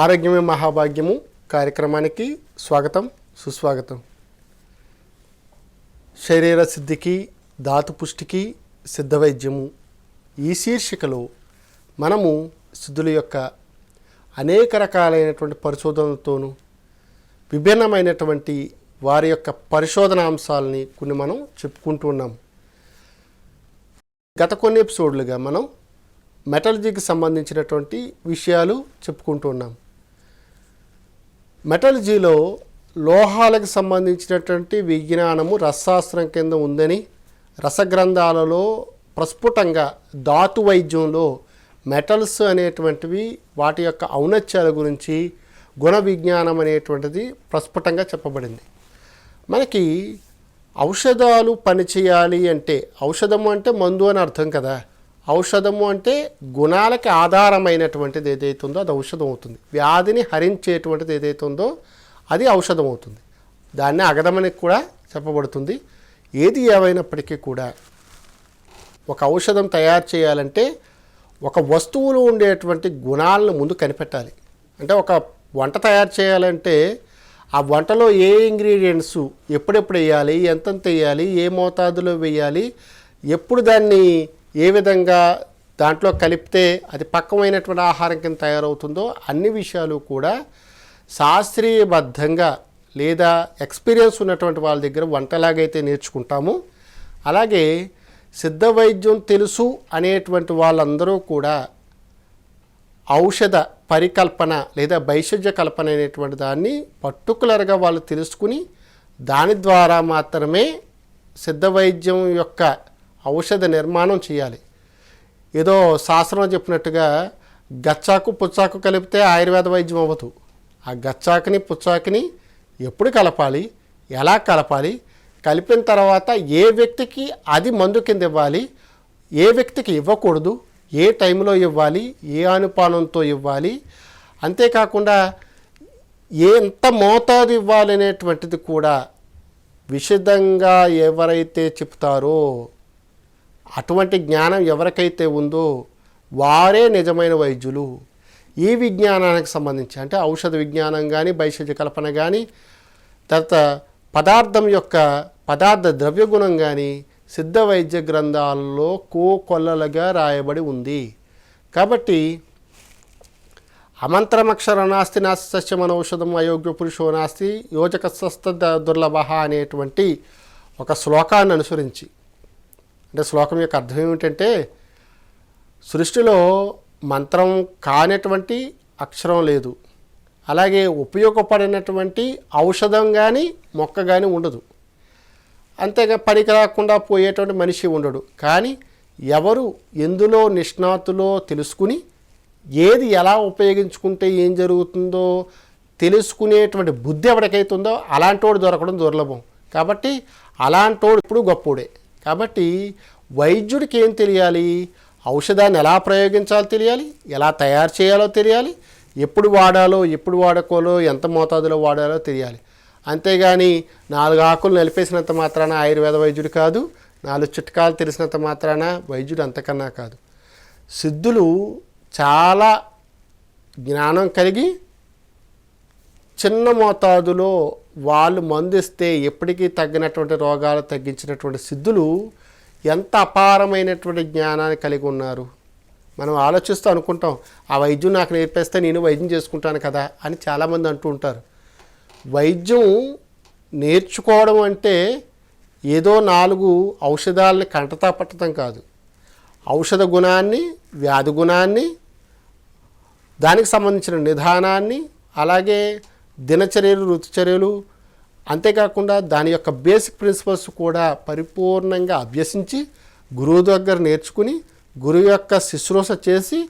ఆరోగ్యమే మహాభాగ్యము. కార్యక్రమానికి స్వాగతం సుస్వాగతం. శరీర సిద్ధికి ధాతు పుష్టికి సిద్ధ వైద్యము ఈ శీర్షికలో మనము సిద్ధుల యొక్క అనేక రకాలైనటువంటి పరిశోధనలతోనూ విభిన్నమైనటువంటి వారి యొక్క పరిశోధన అంశాలని కొన్ని మనం చెప్పుకుంటూ ఉన్నాం. గత కొన్ని ఎపిసోడ్లుగా మనం మెటలజీకి సంబంధించినటువంటి విషయాలు చెప్పుకుంటూ ఉన్నాం. మెటలజీలో లోహాలకు సంబంధించినటువంటి విజ్ఞానము రసశాస్త్రం కింద ఉందని రసగ్రంథాలలో ప్రస్ఫుటంగా ధాతు వైద్యంలో మెటల్స్ అనేటువంటివి వాటి యొక్క ఔన్నత్యాల గురించి గుణ విజ్ఞానం అనేటువంటిది ప్రస్ఫుటంగా చెప్పబడింది. మనకి ఔషధాలు పనిచేయాలి అంటే ఔషధము అంటే మందు అని అర్థం కదా. ఔషధము అంటే గుణాలకి ఆధారమైనటువంటిది ఏదైతే ఉందో అది ఔషధం అవుతుంది వ్యాధిని హరించేటువంటిది ఏదైతే ఉందో అది ఔషధం అవుతుంది దాన్ని అగదమని కూడా చెప్పబడుతుంది. ఏది ఏమైనప్పటికీ కూడా ఒక ఔషధం తయారు చేయాలంటే ఒక వస్తువులో ఉండేటువంటి గుణాలను ముందు కనిపెట్టాలి. అంటే ఒక వంట తయారు చేయాలంటే ఆ వంటలో ఏ ఇంగ్రీడియంట్స్ ఎప్పుడెప్పుడు వేయాలి ఎంతెంత వేయాలి ఏ మోతాదులో వేయాలి ఎప్పుడు దాన్ని ఏ విధంగా దాంట్లో కలిపితే అది పక్కమైనటువంటి ఆహారం కింద తయారవుతుందో అన్ని విషయాలు కూడా శాస్త్రీయబద్ధంగా లేదా ఎక్స్పీరియన్స్ ఉన్నటువంటి వాళ్ళ దగ్గర వంటలాగైతే నేర్చుకుంటాము. అలాగే సిద్ధ వైద్యం తెలుసు అనేటువంటి వాళ్ళందరూ కూడా ఔషధ పరికల్పన లేదా భైషజ్య కల్పన అనేటువంటి దాన్ని పర్టికులర్గా వాళ్ళు తెలుసుకుని దాని ద్వారా మాత్రమే సిద్ధ వైద్యం యొక్క ఔషధ నిర్మాణం చేయాలి. ఏదో శాస్త్రం చెప్పినట్టుగా గచ్చాకు పుచ్చాకు కలిపితే ఆయుర్వేద వైద్యం అవ్వదు. ఆ గచ్చాకుని పుచ్చాకుని ఎప్పుడు కలపాలి? ఎలా కలపాలి? కలిపిన తర్వాత ఏ వ్యక్తికి అది మందు కింద ఇవ్వాలి? ఏ వ్యక్తికి ఇవ్వకూడదు? ఏ టైంలో ఇవ్వాలి? ఏ అనుపానంతో ఇవ్వాలి? అంతేకాకుండా ఎంత మోతాదు ఇవ్వాలి అనేటువంటిది కూడా విశదంగా ఎవరైతే చెప్తారో అటువంటి జ్ఞానం ఎవరికైతే ఉందో వారే నిజమైన వైద్యులు. ఈ విజ్ఞానానికి సంబంధించి అంటే ఔషధ విజ్ఞానం కానీ భైషజ్య కల్పన కానీ తర్వాత పదార్థం యొక్క పదార్థ ద్రవ్యగుణం కానీ సిద్ధ వైద్య గ్రంథాల్లో కోకొల్లలుగా రాయబడి ఉంది. కాబట్టి అమంత్రమక్షర నాస్తి నాస్తి సస్యమన ఔషధం అయోగ్య పురుషో నాస్తి యోజక స్వస్థ దుర్లభ అనేటువంటి ఒక శ్లోకాన్ని అనుసరించి అంటే శ్లోకం యొక్క అర్థం ఏమిటంటే సృష్టిలో మంత్రం కానటువంటి అక్షరం లేదు. అలాగే ఉపయోగపడినటువంటి ఔషధం కానీ మొక్క కానీ ఉండదు. అంతేగా పనికి రాకుండా పోయేటువంటి మనిషి ఉండడు. కానీ ఎవరు ఎందులో నిష్ణాతులో తెలుసుకుని ఏది ఎలా ఉపయోగించుకుంటే ఏం జరుగుతుందో తెలుసుకునేటువంటి బుద్ధి ఎవరికైతుందో అలాంటి వాడు దొరకడం దుర్లభం. కాబట్టి అలాంటోడు ఇప్పుడు గొప్పోడే. కాబట్టి వైద్యుడికి ఏం తెలియాలి? ఔషధాన్ని ఎలా ప్రయోగించాలో తెలియాలి? ఎలా తయారు చేయాలో తెలియాలి? ఎప్పుడు వాడాలో ఎప్పుడు వాడుకోలో ఎంత మోతాదులో వాడాలో తెలియాలి. అంతేగాని నాలుగు ఆకులు నలిపేసినంత మాత్రాన ఆయుర్వేద వైద్యుడు కాదు నాలుగు చిట్కాలు తెలిసినంత మాత్రాన వైద్యుడు అంతకన్నా కాదు. సిద్ధులు చాలా జ్ఞానం కలిగి చిన్న మోతాదులో వాళ్ళు మందిస్తే ఎప్పటికీ తగ్గినటువంటి రోగాలు తగ్గించినటువంటి సిద్ధులు ఎంత అపారమైనటువంటి జ్ఞానాన్ని కలిగి ఉన్నారు? మనం ఆలోచిస్తూ అనుకుంటాం ఆ వైద్యం నాకు నేర్పేస్తే నేను వైద్యం చేసుకుంటాను కదా అని చాలామంది అంటూ ఉంటారు. వైద్యం నేర్చుకోవడం అంటే ఏదో నాలుగు ఔషధాలని కంటతా పట్టడం కాదు. ఔషధ గుణాన్ని వ్యాధి గుణాన్ని దానికి సంబంధించిన నిదానాన్ని అలాగే దినచర్యలు ఋతుచర్యలు అంతేకాకుండా దాని యొక్క బేసిక్ ప్రిన్సిపల్స్ కూడా పరిపూర్ణంగా అభ్యసించి గురువు దగ్గర నేర్చుకుని గురువు యొక్క శుశ్రూష చేసి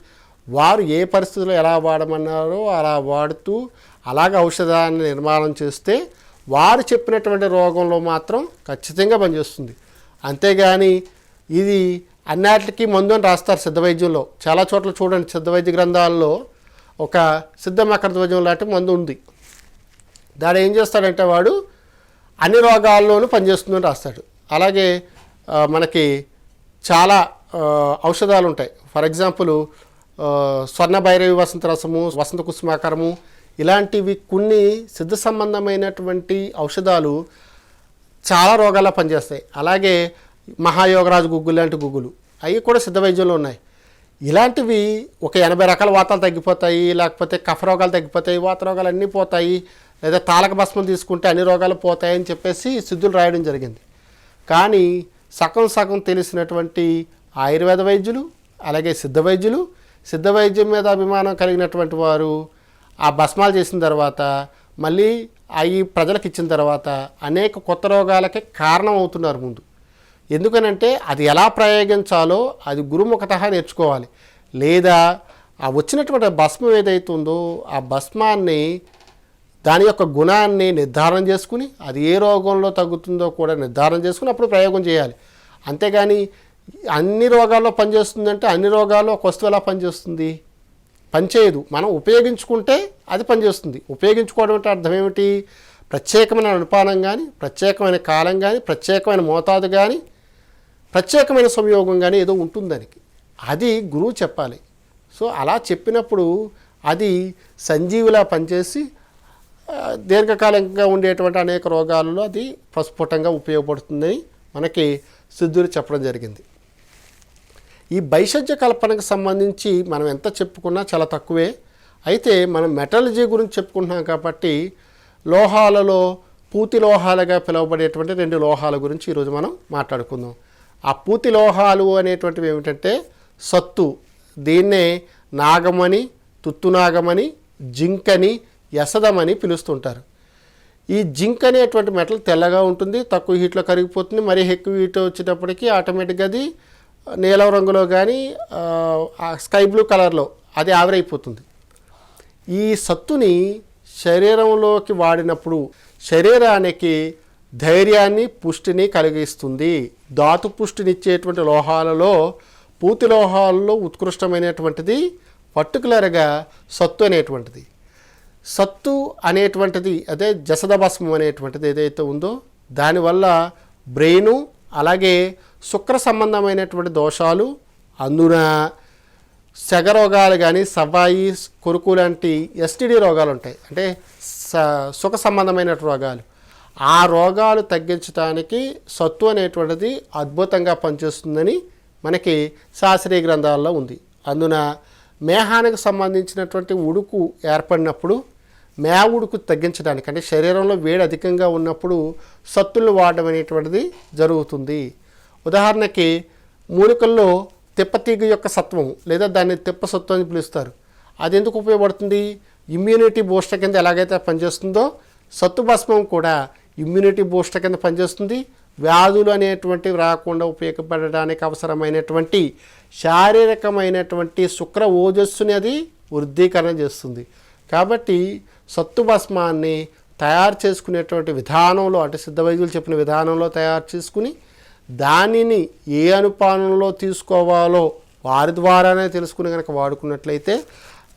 వారు ఏ పరిస్థితుల్లో ఎలా వాడమన్నారో అలా వాడుతూ అలాగ ఔషధాన్ని నిర్మాణం చేస్తే వారు చెప్పినటువంటి రోగంలో మాత్రం ఖచ్చితంగా పనిచేస్తుంది. అంతేగాని ఇది అన్నిటికీ మందు అని రాస్తారు సిద్ధ వైద్యంలో చాలా చోట్ల చూడండి సిద్ధ వైద్య గ్రంథాల్లో ఒక సిద్ధ మకరధ్వజం లాంటి మందు ఉంది. దాని ఏం చేస్తాడంటే వాడు అన్ని రోగాల్లోనూ పనిచేస్తుందని రాస్తాడు. అలాగే మనకి చాలా ఔషధాలు ఉంటాయి ఫర్ ఎగ్జాంపుల్ స్వర్ణ భైరవి వసంత రసము వసంత కుసుమాకరము ఇలాంటివి కొన్ని సిద్ధ సంబంధమైనటువంటి ఔషధాలు చాలా రోగాల్లో పనిచేస్తాయి. అలాగే మహాయోగరాజు గుగ్గులు లాంటి గుగ్గులు అవి కూడా సిద్ధ వైద్యంలో ఉన్నాయి. ఇలాంటివి ఒక ఎనభై రకాల వాతాలు తగ్గిపోతాయి లేకపోతే కఫ రోగాలు తగ్గిపోతాయి వాత రోగాలు అన్నీ పోతాయి. లేదా తాలక భస్మం తీసుకుంటే అన్ని రోగాలు పోతాయని చెప్పేసి సిద్ధులు రాయడం జరిగింది. కానీ సగం సగం తెలిసినటువంటి ఆయుర్వేద వైద్యులు అలాగే సిద్ధ వైద్యులు సిద్ధ వైద్యం మీద అభిమానం కలిగినటువంటి వారు ఆ భస్మాలు చేసిన తర్వాత మళ్ళీ అవి ప్రజలకు ఇచ్చిన తర్వాత అనేక కొత్త రోగాలకి కారణం అవుతున్నారు ముందు. ఎందుకనంటే అది ఎలా ప్రయోగించాలో అది గురుముఖత నేర్చుకోవాలి. లేదా ఆ వచ్చినటువంటి భస్మం ఏదైతే ఉందో ఆ భస్మాన్ని దాని యొక్క గుణాన్ని నిర్ధారణ చేసుకుని అది ఏ రోగంలో తగ్గుతుందో కూడా నిర్ధారణ చేసుకుని అప్పుడు ప్రయోగం చేయాలి. అంతేగాని అన్ని రోగాల్లో పనిచేస్తుందంటే అన్ని రోగాల్లో ఒక వస్తువు ఎలా పనిచేస్తుంది? పనిచేయదు మనం ఉపయోగించుకుంటే అది పనిచేస్తుంది. ఉపయోగించుకోవడం అంటే అర్థం ఏమిటి? ప్రత్యేకమైన అనుపానం కానీ ప్రత్యేకమైన కాలం కానీ ప్రత్యేకమైన మోతాదు కానీ ప్రత్యేకమైన సంయోగం కానీ ఏదో ఉంటుంది దానికి. అది గురువు చెప్పాలి. సో అలా చెప్పినప్పుడు అది సంజీవిలా పనిచేసి దీర్ఘకాలికంగా ఉండేటువంటి అనేక రోగాలలో అది ప్రస్ఫుటంగా ఉపయోగపడుతుందని మనకి సిద్ధులు చెప్పడం జరిగింది. ఈ భైషజ్య కల్పనకు సంబంధించి మనం ఎంత చెప్పుకున్నా చాలా తక్కువే. అయితే మనం మెటాలజీ గురించి చెప్పుకుంటున్నాం కాబట్టి లోహాలలో పూతి లోహాలుగా పిలువబడేటువంటి రెండు లోహాల గురించి ఈరోజు మనం మాట్లాడుకుందాం. ఆ పూతి లోహాలు అనేటువంటివి ఏమిటంటే సత్తు. దీన్నే నాగమని తుత్తునాగమని జింకని ఎసదం అని పిలుస్తుంటారు. ఈ జింక్ అనేటువంటి మెటల్ తెల్లగా ఉంటుంది తక్కువ హీట్లో కరిగిపోతుంది మరీ ఎక్కువ హీట్ వచ్చేటప్పటికి ఆటోమేటిక్గా అది నీలం రంగులో కానీ స్కై బ్లూ కలర్లో అది ఆవిరైపోతుంది. ఈ సత్తుని శరీరంలోకి వాడినప్పుడు శరీరానికి ధైర్యాన్ని పుష్టిని కలిగిస్తుంది. ధాతు పుష్టినిచ్చేటువంటి లోహాలలో పూతి లోహాలలో ఉత్కృష్టమైనటువంటిది పర్టికులర్గా సత్తు అనేటువంటిది. సత్తు అనేటువంటిది అదే జసదభస్మం అనేటువంటిది ఏదైతే ఉందో దానివల్ల బ్రెయిను అలాగే శుక్ర సంబంధమైనటువంటి దోషాలు అందున సెగ రోగాలు కానీ సవాయి కొరుకు లాంటి ఎస్టిడి రోగాలు ఉంటాయి అంటే స సుఖ సంబంధమైన రోగాలు. ఆ రోగాలు తగ్గించడానికి సత్తు అనేటువంటిది అద్భుతంగా పనిచేస్తుందని మనకి శాస్త్రీయ గ్రంథాల్లో ఉంది. అందున మేహానికి సంబంధించినటువంటి ఉడుకు ఏర్పడినప్పుడు మేవుడుకు తగ్గించడానికి అంటే శరీరంలో వేడి అధికంగా ఉన్నప్పుడు సత్తులు వాడడం అనేటువంటిది జరుగుతుంది. ఉదాహరణకి మూలికల్లో తిప్పతీగ యొక్క సత్వం లేదా దాన్ని తిప్ప సత్వం అని పిలుస్తారు. అది ఎందుకు ఉపయోగపడుతుంది? ఇమ్యూనిటీ బూస్టర్ కింద ఎలాగైతే పనిచేస్తుందో సత్తు భస్మం కూడా ఇమ్యూనిటీ బూస్టర్ కింద పనిచేస్తుంది. వ్యాధులు అనేటువంటివి రాకుండా ఉపయోగపడడానికి అవసరమైనటువంటి శారీరకమైనటువంటి శుక్ర ఓజస్సుని అది వృద్ధీకరణ చేస్తుంది. కాబట్టి సత్తు భస్మాన్ని తయారు చేసుకునేటువంటి విధానంలో అంటే సిద్ధ వైద్యులు చెప్పిన విధానంలో తయారు చేసుకుని దానిని ఏ అనుపానంలో తీసుకోవాలో వారి ద్వారానే తెలుసుకుని కనుక వాడుకున్నట్లయితే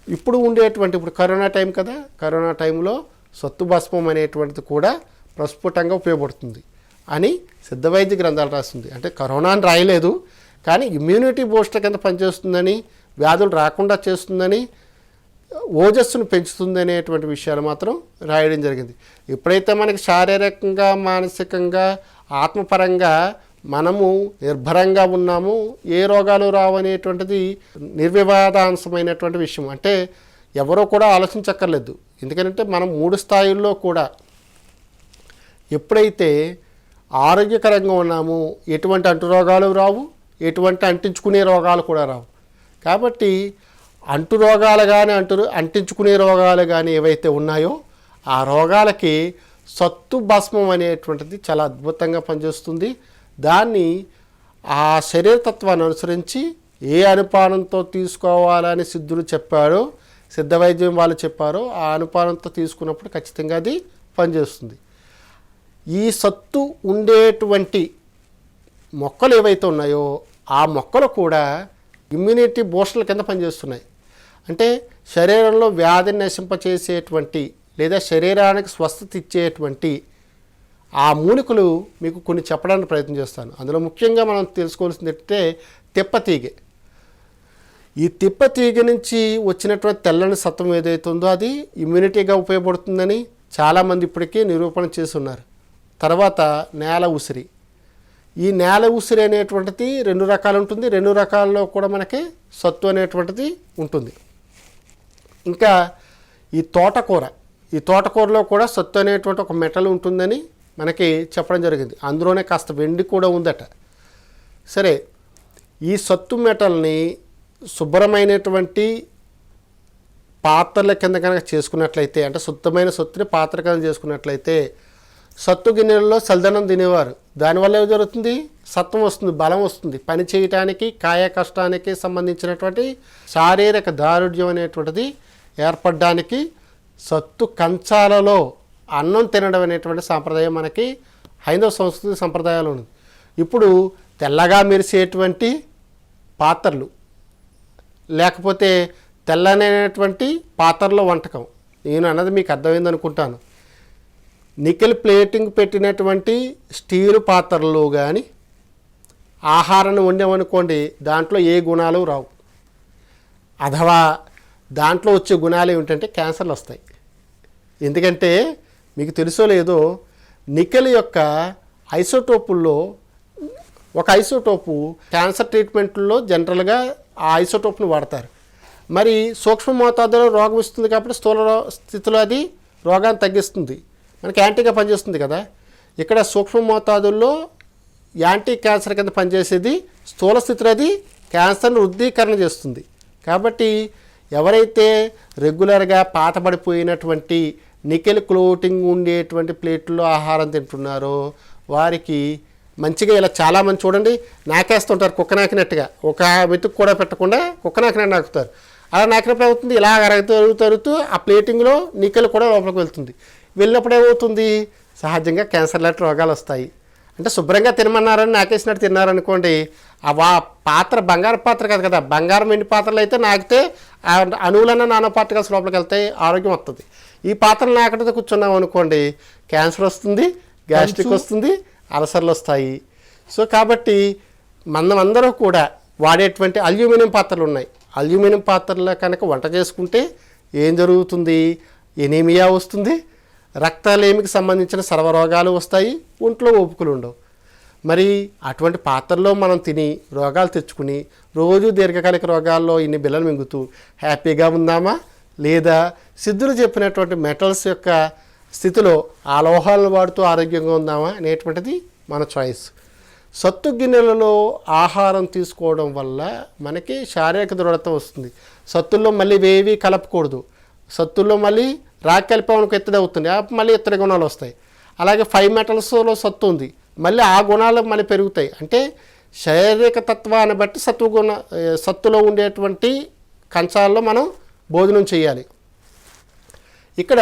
ఇప్పుడు ఉండేటువంటి ఇప్పుడు కరోనా టైం కదా కరోనా టైంలో సత్తు భస్మం అనేటువంటిది కూడా ప్రస్ఫుటంగా ఉపయోగపడుతుంది అని సిద్ధ వైద్య గ్రంథాలు రాస్తుంది. అంటే కరోనా అని రాయలేదు కానీ ఇమ్యూనిటీ బూస్టర్ కింద పనిచేస్తుందని వ్యాధులు రాకుండా చేస్తుందని ఓజస్సును పెంచుతుంది అనేటువంటి విషయాలు మాత్రం రాయడం జరిగింది. ఎప్పుడైతే మనకి శారీరకంగా మానసికంగా ఆత్మపరంగా మనము నిర్భరంగా ఉన్నాము ఏ రోగాలు రావు అనేటువంటిది నిర్వివాదాంశమైనటువంటి విషయం. అంటే ఎవరో కూడా ఆలోచించక్కర్లేదు. ఎందుకంటే మనం మూడు స్థాయిల్లో కూడా ఎప్పుడైతే ఆరోగ్యకరంగా ఉన్నామో ఎటువంటి అంటు రోగాలు రావు ఎటువంటి అంటించుకునే రోగాలు కూడా రావు. కాబట్టి అంటు రోగాలు కానీ అంటు అంటించుకునే రోగాలు కానీ ఏవైతే ఉన్నాయో ఆ రోగాలకి సత్తు భస్మం అనేటువంటిది చాలా అద్భుతంగా పనిచేస్తుంది. దాన్ని ఆ శరీరతత్వాన్ని అనుసరించి ఏ అనుపానంతో తీసుకోవాలని సిద్ధులు చెప్పారో సిద్ధ వైద్యం వాళ్ళు చెప్పారో ఆ అనుపానంతో తీసుకున్నప్పుడు ఖచ్చితంగా అది పనిచేస్తుంది. ఈ సత్తు ఉండేటువంటి మొక్కలు ఏవైతే ఉన్నాయో ఆ మొక్కలు కూడా ఇమ్యూనిటీ బూస్టర్ల కింద పనిచేస్తున్నాయి. అంటే శరీరంలో వ్యాధిని నశింపచేసేటువంటి లేదా శరీరానికి స్వస్థత ఇచ్చేటువంటి ఆ మూలికలు మీకు కొన్ని చెప్పడానికి ప్రయత్నం చేస్తాను. అందులో ముఖ్యంగా మనం తెలుసుకోవాల్సింది ఏంటంటే తెప్పతీగె. ఈ తిప్ప తీగ నుంచి వచ్చినటువంటి తెల్లని సత్వం ఏదైతే ఉందో అది ఇమ్యూనిటీగా ఉపయోగపడుతుందని చాలామంది ఇప్పటికీ నిరూపణ చేస్తున్నారు. తర్వాత నేల ఉసిరి. ఈ నేల ఉసిరి అనేటువంటిది రెండు రకాలు ఉంటుంది. రెండు రకాల్లో కూడా మనకి సత్తు అనేటువంటిది ఉంటుంది. ఇంకా ఈ తోటకూర ఈ తోటకూరలో కూడా సత్తు అనేటువంటి ఒక మెటల్ ఉంటుందని మనకి చెప్పడం జరిగింది. అందులోనే కాస్త వెండి కూడా ఉందట. సరే ఈ సత్తు మెటల్ని శుభ్రమైనటువంటి పాత్రల కింద కనుక చేసుకున్నట్లయితే అంటే శుద్ధమైన సొత్తుని పాత్ర కింద చేసుకున్నట్లయితే సత్తు గిన్నెలలో చల్దనం తినేవారు. దానివల్ల ఏం జరుగుతుంది? సత్వం వస్తుంది బలం వస్తుంది. పని చేయటానికి కాయ కష్టానికి సంబంధించినటువంటి శారీరక దారుఢ్యం అనేటువంటిది ఏర్పడడానికి సత్తు కంచాలలో అన్నం తినడం అనేటువంటి సాంప్రదాయం మనకి హైందవ సంస్కృతి సంప్రదాయాలు ఉంది ఇప్పుడు తెల్లగా మెరిసేటువంటి పాత్రలు లేకపోతే తెల్లనైనటువంటి పాత్రలో వంటకం. నేను అన్నది మీకు అర్థమైంది అనుకుంటాను. నికెల్ ప్లేటింగ్ పెట్టినటువంటి స్టీలు పాత్రలు కానీ ఆహారాన్ని వండామనుకోండి దాంట్లో ఏ గుణాలు రావు. అథవా దాంట్లో వచ్చే గుణాలు ఏమిటంటే క్యాన్సర్లు వస్తాయి. ఎందుకంటే మీకు తెలుసో లేదో నికెల్ యొక్క ఐసోటోపుల్లో ఒక ఐసోటోపు క్యాన్సర్ ట్రీట్మెంట్లో జనరల్గా ఆ ఐసోటోప్ను వాడతారు. మరి సూక్ష్మ మోతాదులో రోగం ఇస్తుంది కాబట్టి స్థూల స్థితిలో అది రోగాన్ని తగ్గిస్తుంది. మనకి యాంటీగా పనిచేస్తుంది కదా. ఇక్కడ సూక్ష్మ మోతాదుల్లో యాంటీ క్యాన్సర్ కింద పనిచేసేది స్థూల స్థితిలో అది క్యాన్సర్ను వృద్ధీకరణ చేస్తుంది. కాబట్టి ఎవరైతే రెగ్యులర్గా పాతబడిపోయినటువంటి నికెల్ క్లోటింగ్ ఉండేటువంటి ప్లేట్లో ఆహారం తింటున్నారో వారికి మంచిగా ఇలా చాలామంది చూడండి నాకేస్తుంటారు కుక్క నాకినట్టుగా. ఒక మెతుకు కూడా పెట్టకుండా కుక్క నాకినట్టు నాకుతారు. అలా నాకినప్పుడు అవుతుంది ఇలా అరుగుతూ తరుగుతూ ఆ ప్లేటింగ్లో నికెల్ కూడా లోపలికి వెళ్తుంది. వెళ్ళినప్పుడు ఏమవుతుంది? సహజంగా క్యాన్సర్ లాంటి రోగాలు వస్తాయి. అంటే శుభ్రంగా తినమన్నారని నాకేసినట్టు తిన్నారనుకోండి ఆ పాత్ర బంగారు పాత్ర కాదు కదా బంగారం ఎండి పాత్రలు అయితే నాకితే అణువులన్న నానో పార్టికల్స్ లోపలికి వెళ్తాయి ఆరోగ్యం వస్తుంది ఈ పాత్రలు నాకటితో కూర్చున్నాం అనుకోండి క్యాన్సర్ వస్తుంది గ్యాస్ట్రిక్ వస్తుంది అలసర్లు వస్తాయి. సో కాబట్టి మనం అందరూ కూడా వాడేటువంటి అల్యూమినియం పాత్రలు ఉన్నాయి. అల్యూమినియం పాత్రలో కనుక వంట చేసుకుంటే ఏం జరుగుతుంది? ఎనీమియా వస్తుంది రక్తలేమికి సంబంధించిన సర్వరోగాలు వస్తాయి ఒంట్లో ఓపుకులు ఉండవు మరి అటువంటి పాత్రల్లో మనం తిని రోగాలు తెచ్చుకుని రోజు దీర్ఘకాలిక రోగాల్లో ఇన్ని బిల్లలు మింగుతూ హ్యాపీగా ఉందామా? లేదా సిద్ధులు చెప్పినటువంటి మెటల్స్ యొక్క స్థితిలో ఆ లోహాలను వాడుతూ ఆరోగ్యంగా ఉందామా అనేటువంటిది మన చాయిస్ సత్తు గిన్నెలలో ఆహారం తీసుకోవడం వల్ల మనకి శారీరక దృఢత వస్తుంది. సత్తుల్లో మళ్ళీ వేవి కలపకూడదు. సత్తుల్లో మళ్ళీ రాగి కలిపామనుకో ఎత్తడి అవుతుంది. మళ్ళీ ఇతర గుణాలు వస్తాయి. అలాగే ఫైవ్ మెటల్స్లో సత్తు ఉంది. మళ్ళీ ఆ గుణాలు మళ్ళీ పెరుగుతాయి. అంటే శారీరక తత్వాన్ని బట్టి సత్వగుణ సత్తులో ఉండేటువంటి కంచాల్లో మనం భోజనం చేయాలి. ఇక్కడ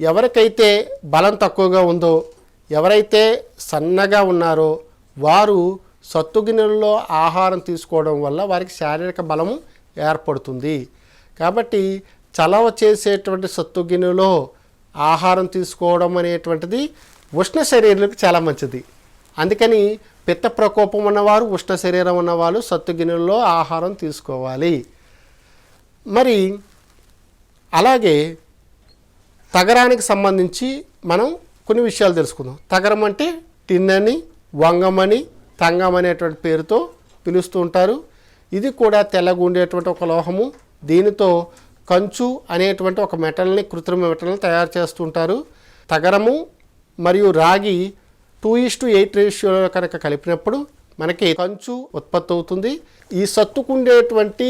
ఎవరికైతే బలం తక్కువగా ఉందో ఎవరైతే సన్నగా ఉన్నారో వారు సత్తు గిన్నెలలో ఆహారం తీసుకోవడం వల్ల వారికి శారీరక బలము ఏర్పడుతుంది. కాబట్టి చలవ చేసేటువంటి సత్తు ఆహారం తీసుకోవడం అనేటువంటిది ఉష్ణ శరీరాలకు చాలా మంచిది. అందుకని పిత్త ప్రకోపం ఉన్నవారు ఉష్ణ శరీరం ఉన్నవాళ్ళు సత్తు ఆహారం తీసుకోవాలి. మరి అలాగే తగరానికి సంబంధించి మనం కొన్ని విషయాలు తెలుసుకుందాం. తగరం అంటే టిన్నని వంగమని తంగం అనేటువంటి పేరుతో పిలుస్తూ ఉంటారు. ఇది కూడా తెల్లగుండేటువంటి ఒక లోహము. దీనితో కంచు అనేటువంటి ఒక మెటల్ని కృత్రిమ మెటల్ని తయారు చేస్తుంటారు. తగరము మరియు రాగి టూ ఈస్ టు ఎయిట్ రేషియోలో కనుక కలిపినప్పుడు మనకి కంచు ఉత్పత్తి అవుతుంది. ఈ సత్తుకుండేటువంటి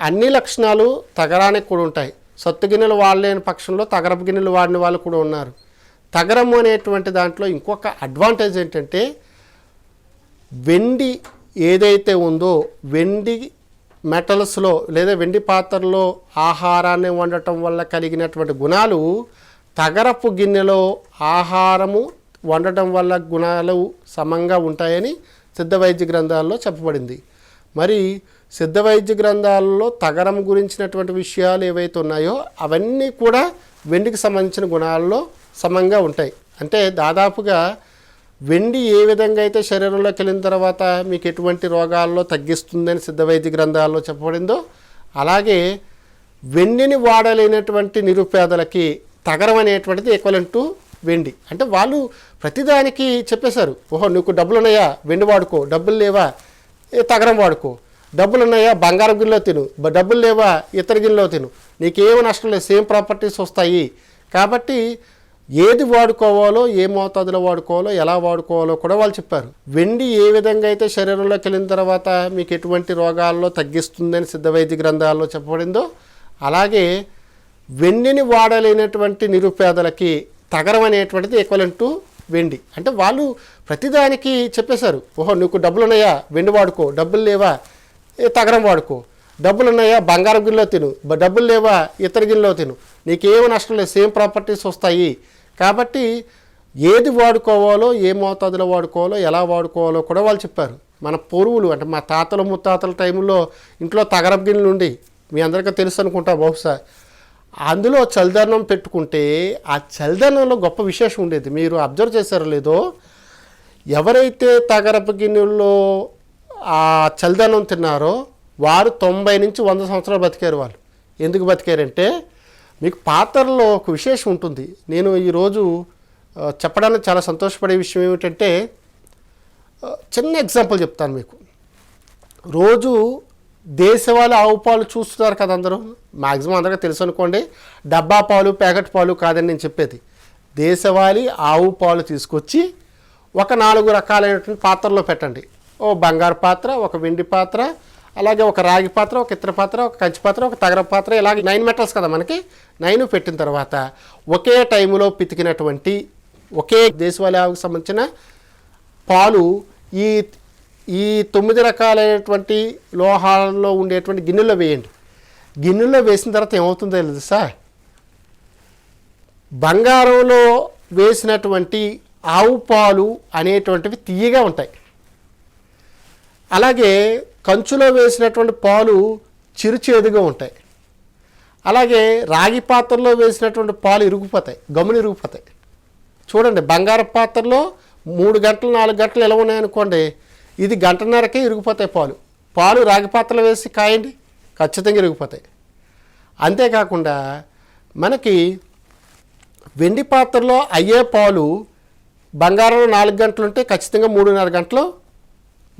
అన్ని లక్షణాలు తగరానికి కూడా ఉంటాయి. సత్తు గిన్నెలు వాడలేని పక్షంలో తగరపు గిన్నెలు వాడిన వాళ్ళు కూడా ఉన్నారు. తగరము అనేటువంటి దాంట్లో ఇంకొక అడ్వాంటేజ్ ఏంటంటే వెండి ఏదైతే ఉందో వెండి మెటల్స్లో లేదా వెండి పాత్రలో ఆహారాన్ని వండటం వల్ల కలిగినటువంటి గుణాలు తగరపు గిన్నెలో ఆహారము వండటం వల్ల గుణాలు సమంగా ఉంటాయని సిద్ధ వైద్య గ్రంథాల్లో చెప్పబడింది. మరి సిద్ధ వైద్య గ్రంథాలలో తగరం గురించినటువంటి విషయాలు ఏవైతే ఉన్నాయో అవన్నీ కూడా వెండికి సంబంధించిన గుణాల్లో సమంగా ఉంటాయి. అంటే దాదాపుగా వెండి ఏ విధంగా అయితే శరీరంలోకి వెళ్ళిన తర్వాత మీకు ఎటువంటి రోగాల్లో తగ్గిస్తుందని సిద్ధవైద్య గ్రంథాల్లో చెప్పబడిందో అలాగే వెండిని వాడలేనటువంటి నిరుపేదలకి తగరం అనేటువంటిది ఈక్వలెంట్ టు వెండి. అంటే వాళ్ళు ప్రతిదానికి చెప్పేశారు ఓహో నీకు డబ్బులు ఉన్నాయా వెండి వాడుకో. డబ్బులు లేవా? తగరం వాడుకో. డబ్బులు ఉన్నాయా బంగారం గిన్నెలో తిను. డబ్బులు లేవా? ఇతర గిన్నెలో తిను. నీకేమి నష్టం లేదు. సేమ్ ప్రాపర్టీస్ వస్తాయి. కాబట్టి ఏది వాడుకోవాలో ఏ మోతాదులో వాడుకోవాలో ఎలా వాడుకోవాలో కూడా వాళ్ళు చెప్పారు. వెండి ఏ విధంగా అయితే శరీరంలోకి వెళ్ళిన తర్వాత మీకు ఎటువంటి రోగాల్లో తగ్గిస్తుందని సిద్ధవైద్య గ్రంథాల్లో చెప్పబడిందో అలాగే వెండిని వాడలేనటువంటి నిరుపేదలకి తగరం అనేటువంటిది ఈక్వలెంట్ టు వెండి. అంటే వాళ్ళు ప్రతిదానికి చెప్పేశారు ఓహో నీకు డబ్బులు ఉన్నాయా వెండి వాడుకో. డబ్బులు లేవా? తగరం వాడుకో. డబ్బులు ఉన్నాయా బంగారం గిన్నెలో తిను. డబ్బులు లేవా? ఇతర గిన్నెలో తిను. నీకేమి నష్టం లేదు. సేమ్ ప్రాపర్టీస్ వస్తాయి. కాబట్టి ఏది వాడుకోవాలో ఏ మోతాదులో వాడుకోవాలో ఎలా వాడుకోవాలో కూడా వాళ్ళు చెప్పారు. మన పూర్వులు అంటే మా తాతలు ముత్తాతల టైంలో ఇంట్లో తగరపు గిన్నెలు ఉండి మీ అందరికీ తెలుసు అనుకుంటా బహుశా అందులో చలిదన్నం పెట్టుకుంటే ఆ చలిదన్నంలో గొప్ప విశేషం ఉండేది. మీరు అబ్జర్వ్ చేశారో లేదో ఎవరైతే తగరపు గిన్నెల్లో ఆ చలిదన్నం తిన్నారో వారు తొంభై నుంచి వంద సంవత్సరాలు బతికారు వాళ్ళు. ఎందుకు బతికారంటే మీకు పాత్రలో ఒక విశేషం ఉంటుంది. నేను ఈరోజు చెప్పడానికి చాలా సంతోషపడే విషయం ఏమిటంటే చిన్న ఎగ్జాంపుల్ చెప్తాను మీకు. రోజు దేశవాళీ ఆవు పాలు చూస్తున్నారు కదా అందరూ? మ్యాక్సిమం అందరికీ తెలుసు అనుకోండి. డబ్బా పాలు ప్యాకెట్ పాలు కాదని నేను చెప్పేది. దేశవాళీ ఆవు పాలు తీసుకొచ్చి ఒక నాలుగు రకాలైనటువంటి పాత్రలో పెట్టండి. ఓ బంగారు పాత్ర ఒక వెండి పాత్ర అలాగే ఒక రాగి పాత్ర ఒక ఇతర పాత్ర ఒక కంచి పాత్ర ఒక తగర పాత్ర ఇలాగే నైన్ మెటల్స్ కదా మనకి. నైన్ పెట్టిన తర్వాత ఒకే టైంలో పితికినటువంటి ఒకే దేశవాళి ఆవుకు సంబంధించిన పాలు ఈ ఈ తొమ్మిది రకాలైనటువంటి లోహాలలో ఉండేటువంటి గిన్నెలో వేయండి. గిన్నెలో వేసిన తర్వాత ఏమవుతుందో తెలుసా బంగారంలో వేసినటువంటి ఆవు పాలు అనేటువంటివి తీయగా ఉంటాయి. అలాగే కంచులో వేసినటువంటి పాలు చిరుచేదుగా ఉంటాయి. అలాగే రాగి పాత్రలో వేసినటువంటి పాలు ఇరుగుపోతాయి గమ్మున ఇరుగుపోతాయి చూడండి బంగారు పాత్రలో మూడు గంటలు నాలుగు గంటలు ఎలా ఉన్నాయనుకోండి ఇది గంటన్నరకే ఇరిగిపోతాయి పాలు. పాలు రాగి పాత్రలో వేసి కాయండి ఖచ్చితంగా ఇరిగిపోతాయి అంతేకాకుండా మనకి వెండి పాత్రలో అయ్యే పాలు బంగారంలో నాలుగు గంటలు ఉంటే ఖచ్చితంగా మూడున్నర గంటలు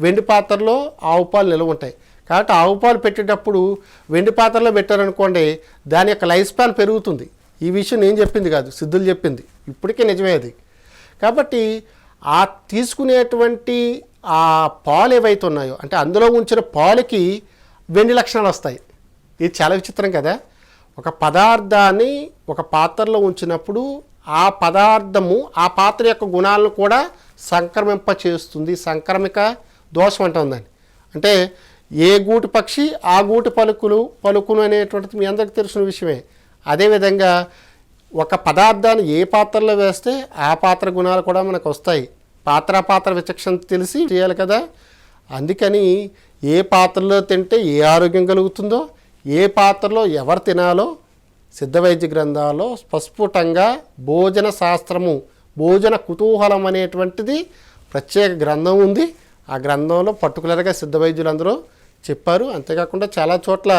వెండి పాత్రలో ఆవు పాలు నిల్వ ఉంటాయి. కాబట్టి ఆవు పాలు పెట్టేటప్పుడు వెండి పాత్రలో పెట్టారనుకోండి దాని యొక్క లైఫ్ స్పాన్ పెరుగుతుంది. ఈ విషయం నేను చెప్పింది కాదు సిద్ధులు చెప్పింది. ఇప్పటికే నిజమే అది. కాబట్టి ఆ తీసుకునేటువంటి ఆ పాలు ఏవైతే ఉన్నాయో అంటే అందులో ఉంచిన పాలకి వెండి లక్షణాలు వస్తాయి. ఇది చాలా విచిత్రం కదా. ఒక పదార్థాన్ని ఒక పాత్రలో ఉంచినప్పుడు ఆ పదార్థము ఆ పాత్ర యొక్క గుణాలను కూడా సంక్రమింప చేస్తుంది సంక్రమిక దోషం అంటాం దాన్ని అంటే ఏ గూటి పక్షి ఆ గూటి పలుకులు పలుకును అనేటువంటిది మీ అందరికి తెలిసిన విషయమే. అదేవిధంగా ఒక పదార్థాన్ని ఏ పాత్రలో వేస్తే ఆ పాత్ర గుణాలు కూడా మనకు వస్తాయి. పాత్ర పాత్ర విచక్షణ తెలిసి చేయాలి కదా. అందుకని ఏ పాత్రలో తింటే ఏ ఆరోగ్యం కలుగుతుందో ఏ పాత్రలో ఎవరు తినాలో సిద్ధవైద్య గ్రంథాల్లో స్పస్ఫుటంగా భోజన శాస్త్రము భోజన కుతూహలం అనేటువంటిది ప్రత్యేక గ్రంథం ఉంది. ఆ గ్రంథంలో పర్టికులర్గా సిద్ధవైద్యులందరూ చెప్పారు. అంతేకాకుండా చాలా చోట్ల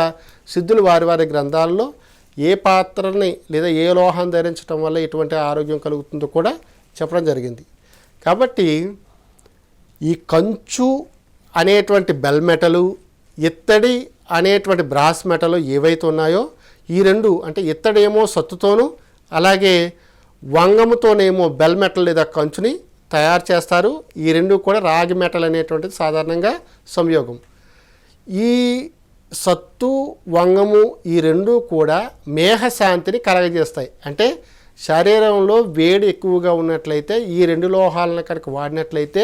సిద్ధులు వారి వారి గ్రంథాల్లో ఏ పాత్రని లేదా ఏ లోహాన్ని ధరించడం వల్ల ఎటువంటి ఆరోగ్యం కలుగుతుందో కూడా చెప్పడం జరిగింది. కాబట్టి ఈ కంచు అనేటువంటి బెల్ మెటలు ఇత్తడి అనేటువంటి బ్రాస్ మెటలు ఏవైతే ఉన్నాయో ఈ రెండు అంటే ఇత్తడేమో సత్తుతోనూ అలాగే వంగముతోనేమో బెల్ మెటల్ లేదా కంచుని తయారు చేస్తారు. ఈ రెండు కూడా రాగి మెటల్ అనేటువంటిది సాధారణంగా సంయోగం. ఈ సత్తు వంగము ఈ రెండు కూడా మేఘశాంతిని కలగజేస్తాయి. అంటే శరీరంలో వేడి ఎక్కువగా ఉన్నట్లయితే ఈ రెండు లోహాలను కనుక వాడినట్లయితే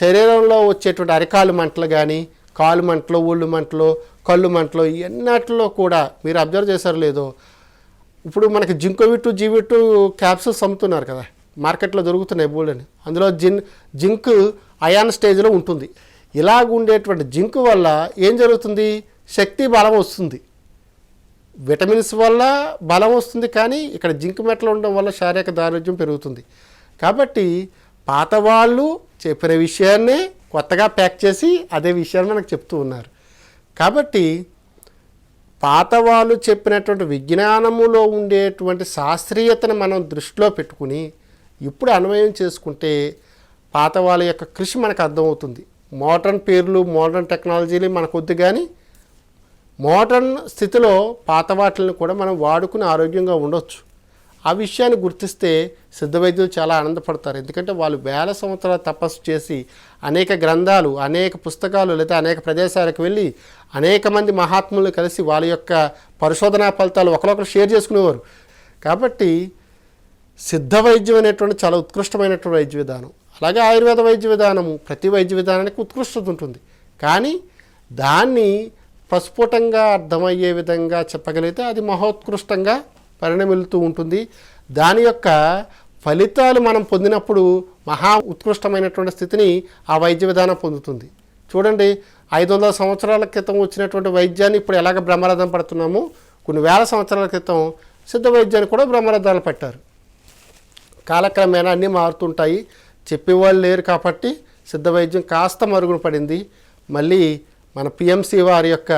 శరీరంలో వచ్చేటువంటి అరికాలు మంటలు కానీ కాలు మంటలు ఒళ్ళు మంటలు కళ్ళు మంటలు ఇవన్నట్లో కూడా మీరు అబ్జర్వ్ చేశారో లేదో ఇప్పుడు మనకి జింకోవిట్టు జీవిట్టు క్యాప్సూల్స్ అమ్ముతున్నారు కదా. మార్కెట్లో దొరుకుతున్నాయి బోల్డని అందులో జిన్ జింక్ అయాన్ స్టేజ్లో ఉంటుంది. ఇలాగ ఉండేటువంటి జింక్ వల్ల ఏం జరుగుతుంది? శక్తి బలం వస్తుంది. విటమిన్స్ వల్ల బలం వస్తుంది కానీ ఇక్కడ జింక్ మెట్లు ఉండడం వల్ల శారీరక దారుఢ్యం పెరుగుతుంది. కాబట్టి పాత వాళ్ళు చెప్పిన విషయాన్నే కొత్తగా ప్యాక్ చేసి అదే విషయాన్ని మనకు చెప్తూ ఉన్నారు. కాబట్టి పాత వాళ్ళు చెప్పినటువంటి విజ్ఞానములో ఉండేటువంటి శాస్త్రీయతను మనం దృష్టిలో పెట్టుకుని ఇప్పుడు అన్వయం చేసుకుంటే పాత వాళ్ళ యొక్క కృషి మనకు అర్థమవుతుంది. మోడర్న్ పేర్లు మోడర్న్ టెక్నాలజీలు మనకు వద్దు కానీ మోడర్న్ స్థితిలో పాత వాటిని కూడా మనం వాడుకుని ఆరోగ్యంగా ఉండొచ్చు. ఆ విషయాన్ని గుర్తిస్తే సిద్ధ వైద్యులు చాలా ఆనందపడతారు. ఎందుకంటే వాళ్ళు వేల సంవత్సరాల తపస్సు చేసి అనేక గ్రంథాలు అనేక పుస్తకాలు లేదా అనేక ప్రదేశాలకు వెళ్ళి అనేక మంది మహాత్ములు కలిసి వాళ్ళ యొక్క పరిశోధనా ఫలితాలు ఒకరొకరు షేర్ చేసుకునేవారు. కాబట్టి సిద్ధ వైద్యం అనేటువంటి చాలా ఉత్కృష్టమైనటువంటి వైద్య విధానం. అలాగే ఆయుర్వేద వైద్య విధానము ప్రతి వైద్య విధానానికి ఉత్కృష్టత ఉంటుంది. కానీ దాన్ని ప్రస్ఫుటంగా అర్థమయ్యే విధంగా చెప్పగలిగితే అది మహోత్కృష్టంగా పరిణమిలుతూ ఉంటుంది. దాని యొక్క ఫలితాలు మనం పొందినప్పుడు మహా ఉత్కృష్టమైనటువంటి స్థితిని ఆ వైద్య విధానం పొందుతుంది. చూడండి ఐదు వందల సంవత్సరాల క్రితం వచ్చినటువంటి వైద్యాన్ని ఇప్పుడు ఎలాగ బ్రహ్మరథం పడుతున్నామో కొన్ని వేల సంవత్సరాల క్రితం సిద్ధ వైద్యాన్ని కూడా బ్రహ్మరథాలు పెట్టారు. కాలక్రమేణా అన్నీ మారుతుంటాయి. చెప్పేవాళ్ళు లేరు కాబట్టి సిద్ధ వైద్యం కాస్త మరుగున పడింది. మళ్ళీ మన పిఎంసి వారి యొక్క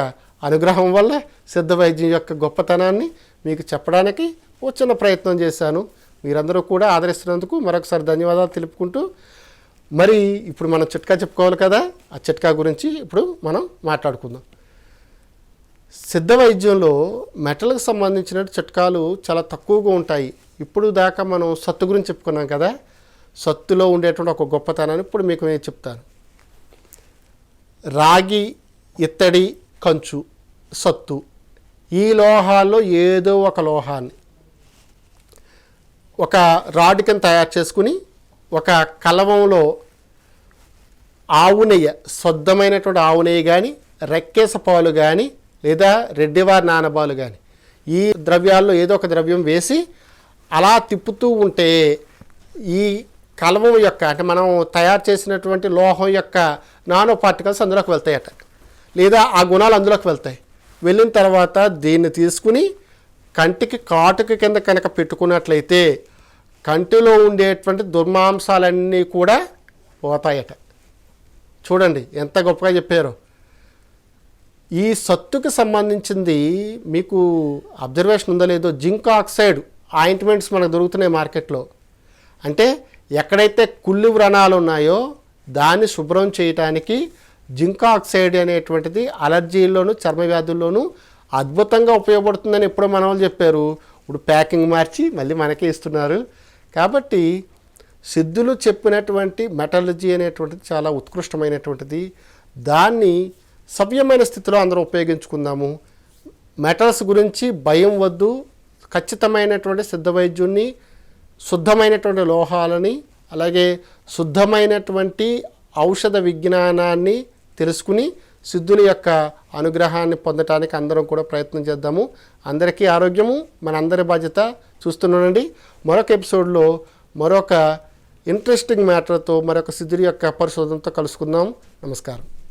అనుగ్రహం వల్ల సిద్ధ వైద్యం యొక్క గొప్పతనాన్ని మీకు చెప్పడానికి ఓ చిన్న ప్రయత్నం చేశాను. మీరందరూ కూడా ఆదరిస్తున్నందుకు మరొకసారి ధన్యవాదాలు తెలుపుకుంటూ మరి ఇప్పుడు మనం చిట్కా చెప్పుకోవాలి కదా? ఆ చిట్కా గురించి ఇప్పుడు మనం మాట్లాడుకుందాం. సిద్ధ వైద్యంలో మెటల్కి సంబంధించిన చిట్కాలు చాలా తక్కువగా ఉంటాయి. ఇప్పుడు దాకా మనం సత్తు గురించి చెప్పుకున్నాం కదా సత్తులో ఉండేటువంటి ఒక గొప్పతనాన్ని ఇప్పుడు మీకు నేను చెప్తాను. రాగి ఇత్తడి కంచు సత్తు ఈ లోహాల్లో ఏదో ఒక లోహాన్ని ఒక రాడ్ కింద తయారు చేసుకుని ఒక కలవంలో ఆవు నెయ్యి శుద్ధమైనటువంటి ఆవు నెయ్యి కానీ రెక్కేస పాలు కానీ లేదా రెడ్డివారి నానబాలు కానీ ఈ ద్రవ్యాల్లో ఏదో ఒక ద్రవ్యం వేసి అలా తిప్పుతూ ఉంటే ఈ కలవం యొక్క అంటే మనం తయారు చేసినటువంటి లోహం యొక్క నానో పార్టికల్స్ అందులోకి వెళ్తాయట. లేదా ఆ గుణాలు అందులోకి వెళ్తాయి. వెళ్ళిన తర్వాత దీన్ని తీసుకుని కంటికి కాటుక కింద కనుక పెట్టుకున్నట్లయితే కంటిలో ఉండేటువంటి దుర్మాంసాలన్నీ కూడా పోతాయట. చూడండి ఎంత గొప్పగా చెప్పారో. ఈ సత్తుకి సంబంధించింది మీకు అబ్జర్వేషన్ ఉందో లేదో జింక్ ఆక్సైడ్ ఆయింట్మెంట్స్ మనకు దొరుకుతున్నాయి మార్కెట్లో. అంటే ఎక్కడైతే కుళ్ళు వ్రణాలు ఉన్నాయో దాన్ని శుభ్రం చేయటానికి జింక్ ఆక్సైడ్ అనేటువంటిది అలర్జీల్లోనూ చర్మ వ్యాధుల్లోనూ అద్భుతంగా ఉపయోగపడుతుందని ఎప్పుడో మన వాళ్ళు చెప్పారు. ఇప్పుడు ప్యాకింగ్ మార్చి మళ్ళీ మనకే ఇస్తున్నారు. కాబట్టి సిద్ధులు చెప్పినటువంటి మెటాలజీ అనేటువంటిది చాలా ఉత్కృష్టమైనటువంటిది. దాన్ని సవ్యమైన స్థితిలో అందరం ఉపయోగించుకుందాము. మెటల్స్ గురించి భయం వద్దు. ఖచ్చితమైనటువంటి సిద్ధ వైద్యున్ని శుద్ధమైనటువంటి లోహాలని అలాగే శుద్ధమైనటువంటి ఔషధ విజ్ఞానాన్ని తెలుసుకుని సిద్ధుల యొక్క అనుగ్రహాన్ని పొందటానికి అందరం కూడా ప్రయత్నం చేద్దాము. అందరికీ ఆరోగ్యము మన అందరి బాధ్యత చూస్తున్నానండి. మరొక ఎపిసోడ్లో మరొక ఇంట్రెస్టింగ్ మ్యాటర్తో మరొక సిద్ధుడి యొక్క పరిశోధనతో కలుసుకుందాం. నమస్కారం.